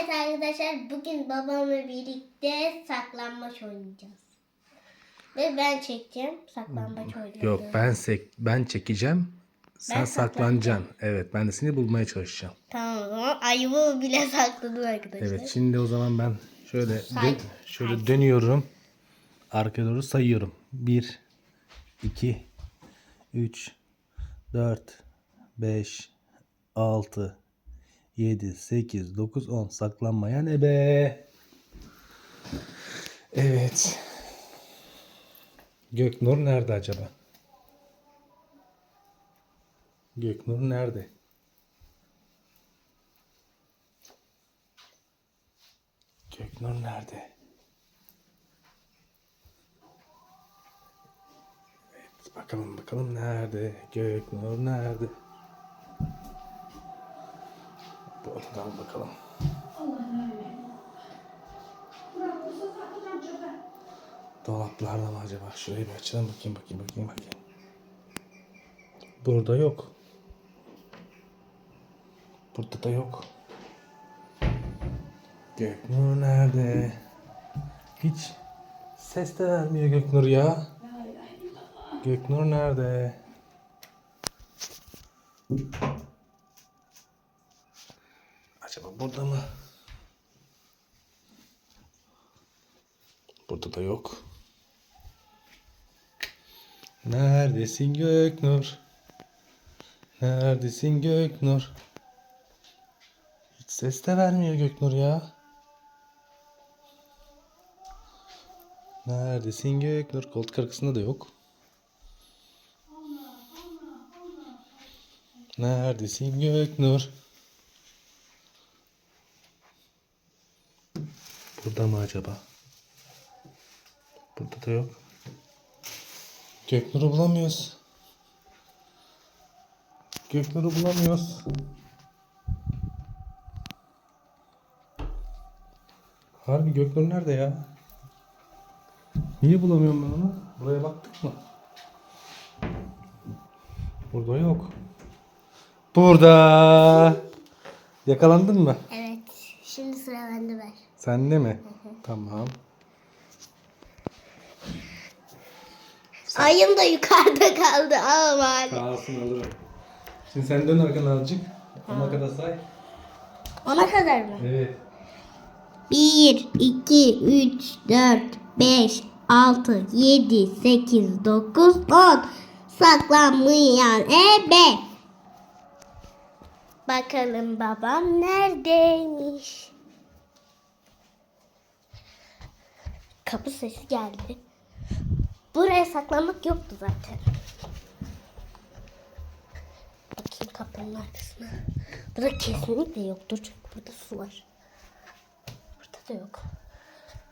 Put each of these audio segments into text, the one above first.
Evet arkadaşlar bugün babamla birlikte saklanmaç oynayacağız. Ve ben çekeceğim saklambaç oynayacağız. Yok ben sek ben çekeceğim. Sen Ben saklanacaksın. Evet ben de seni bulmaya çalışacağım. Tamam o zaman ayımı bile sakladım arkadaşlar. Evet şimdi o zaman ben şöyle dön- şöyle dönüyorum. Arkaya doğru sayıyorum. 1 2 3 4 5 6 7 8 9 10 saklanmayan ebe. Evet. Göknur nerede acaba? Göknur nerede? Göknur nerede? Evet, bakalım bakalım nerede? Göknur nerede? Odadan bakalım. Dolaplarda mı acaba? Şurayı bir açalım bakayım bakayım bakayım bakayım. Burada yok. Burada da yok. Göknur nerede? Hiç ses de vermiyor Göknur ya. Göknur nerede? Acaba burada mı? Burada da yok. Neredesin Göknur? Neredesin Göknur? Hiç ses de vermiyor Göknur ya. Neredesin Göknur? Koltuk arkasında da yok. Neredesin Göknur? Burada mı acaba? Burada da yok. Göknur'u bulamıyoruz. Göknur'u bulamıyoruz. Harbi Göknur nerede ya? Niye bulamıyorum ben onu? Buraya baktık mı? Burada yok. Burada. Yakalandın mı? Evet şimdi sıra bende ver. Sende mi? Tamam. Ayım da yukarıda kaldı ama bari. Kalsın alırım. Şimdi sen dön arkana azıcık. Ona kadar say. Ona kadar mı? Evet. 1, 2, 3, 4, 5, 6, 7, 8, 9, 10. Saklanmayan ebe. Bakalım babam neredeymiş? Kapı sesi geldi. Buraya saklanmak yoktu zaten. Bakayım kapının arkasına. Burada kesinlikle yoktur çünkü burada su var. Burada da yok.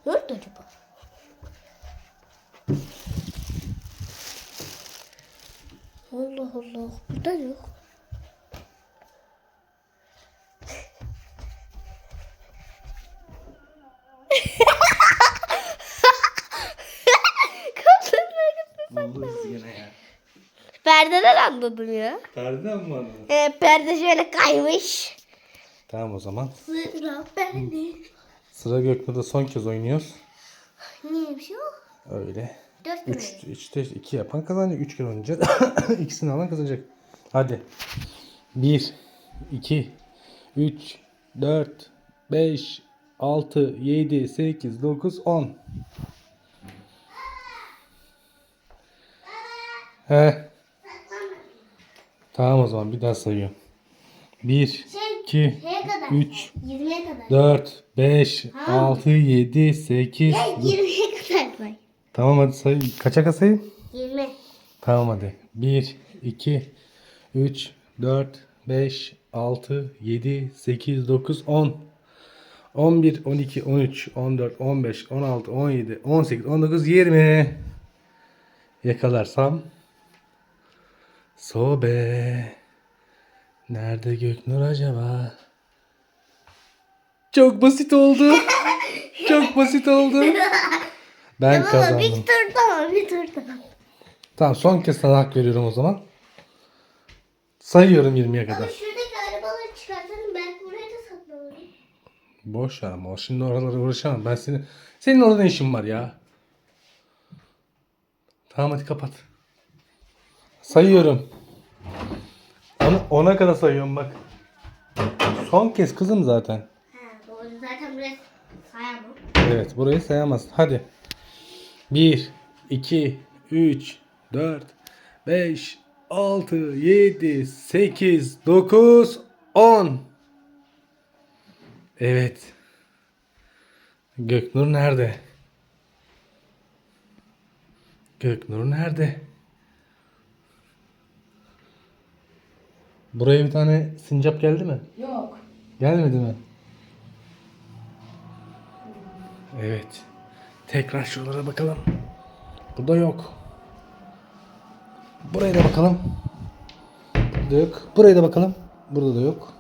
Nerede acaba? Allah Allah. Burada da yok. Perdeden anladım ya. Perdeden mi anladın? Ee, perde şöyle kaymış. Tamam o zaman. Sıra bende. Sıra Göknur'da son kez oynuyoruz. Neymiş o? Öyle. Dört mü? 3 işte iki yapan kazanacak. 3 kere oynayacak. İkisini alan kazanacak. Hadi. 1 2 3 4 5 6 7 8 9 10 He. Tamam o zaman bir daha sayıyorum. 1 Şey, 2 şeye kadar. 3 20'ye kadar. 4 5 6 7 8 Hey, 20'ye kadar say. Tamam hadi say. Kaça kasayım? 20. Tamam hadi. 1, 2, 3, 4, 5, 6, 7, 8, 9, 10. 11, 12, 13, 14, 15, 16, 17, 18, 19, 20. Yakalarsam. Sobe. Nerede Göknur acaba? Çok basit oldu. Çok basit oldu. Ben Baba bir kazandım. tur daha bir tur daha. Tamam son kez sana hak veriyorum o zaman. Sayıyorum 20'ye kadar. Şuradaki arabaları çıkartalım belki buraya da saklanalım. Boş ver ama şimdi oralara uğraşamam. Ben seni... Senin orada ne işin var ya? Tamam hadi kapat. Sayıyorum. Ona, ona kadar sayıyorum bak. Son kez kızım zaten. Doğru. Zaten buraya sayamam. Evet burayı sayamazsın. Hadi. 1, 2, 3, 4, 5, 6, 7, 8, 9, 10. Evet. Göknur nerede? Göknur nerede? Buraya bir tane sincap geldi mi? Yok. Gelmedi mi? Evet. Tekrar şuralara bakalım. Burada yok. Buraya da bakalım. Burada yok. Buraya da bakalım. Burada da yok.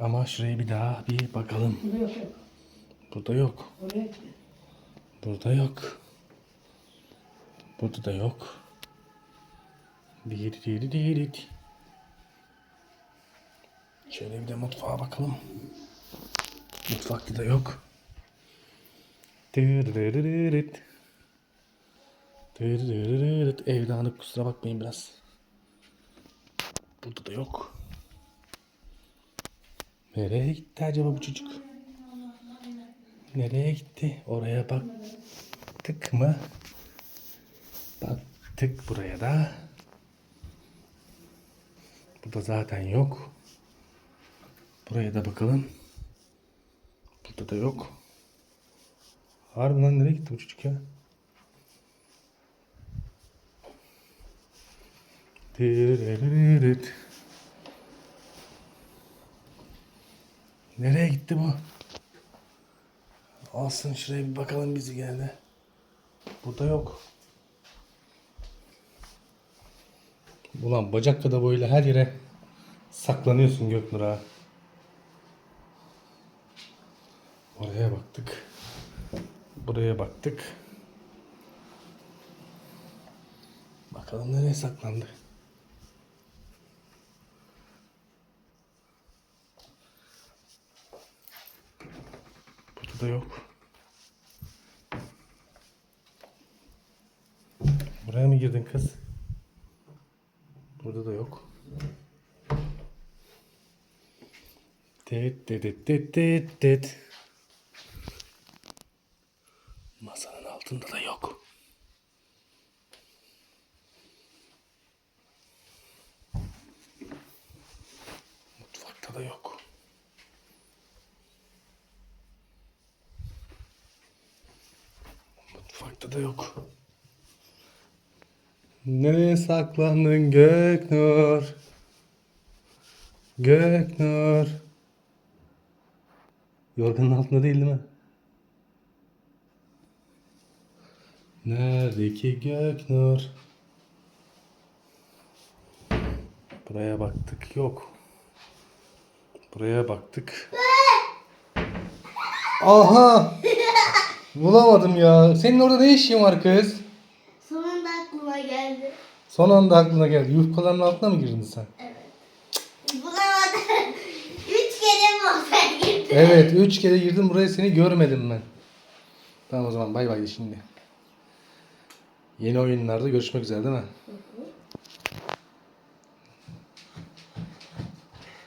Ama şuraya bir daha bir bakalım. Burada yok. Burada yok. Burada yok. Burada da yok. Didididididit. Şöyle bir de mutfağa bakalım. Mutfakta da yok. Dırırırırırt. Dırırırırırt. Ev dağınık kusura bakmayın biraz. Burada da yok. Nereye gitti acaba bu çocuk? Nereye gitti? Oraya baktık mı? Baktık buraya da. Burada zaten yok. Buraya da bakalım. Burada da yok. Harbi lan nereye gitti bu çocuk ya? Nereye gitti bu? Alsın şuraya bir bakalım bizi geldi. Burada yok. Ulan bacak kadar boyuyla her yere saklanıyorsun Göknur ha. Oraya baktık. Buraya baktık. Bakalım nereye saklandı. Burada da yok. Buraya mı girdin kız? Burada da yok. Tet tet tet tet tet tet. Masanın altında da yok. Mutfakta da yok. Mutfakta da yok. Nereye saklandın Göknur? Göknur. Yorganın altında değil değil mi? Nerede ki Göknur? Buraya baktık yok. Buraya baktık. Aha! Bulamadım ya. Senin orada ne işin var kız? Sonunda aklıma geldi. Son anda aklına geldi. Yufkaların altına mı girdin sen? Bulamadım. Kere mi girdim? Evet, üç kere girdim buraya seni görmedim ben. Tamam o zaman bay bay şimdi. Yeni oyunlarda görüşmek üzere değil mi?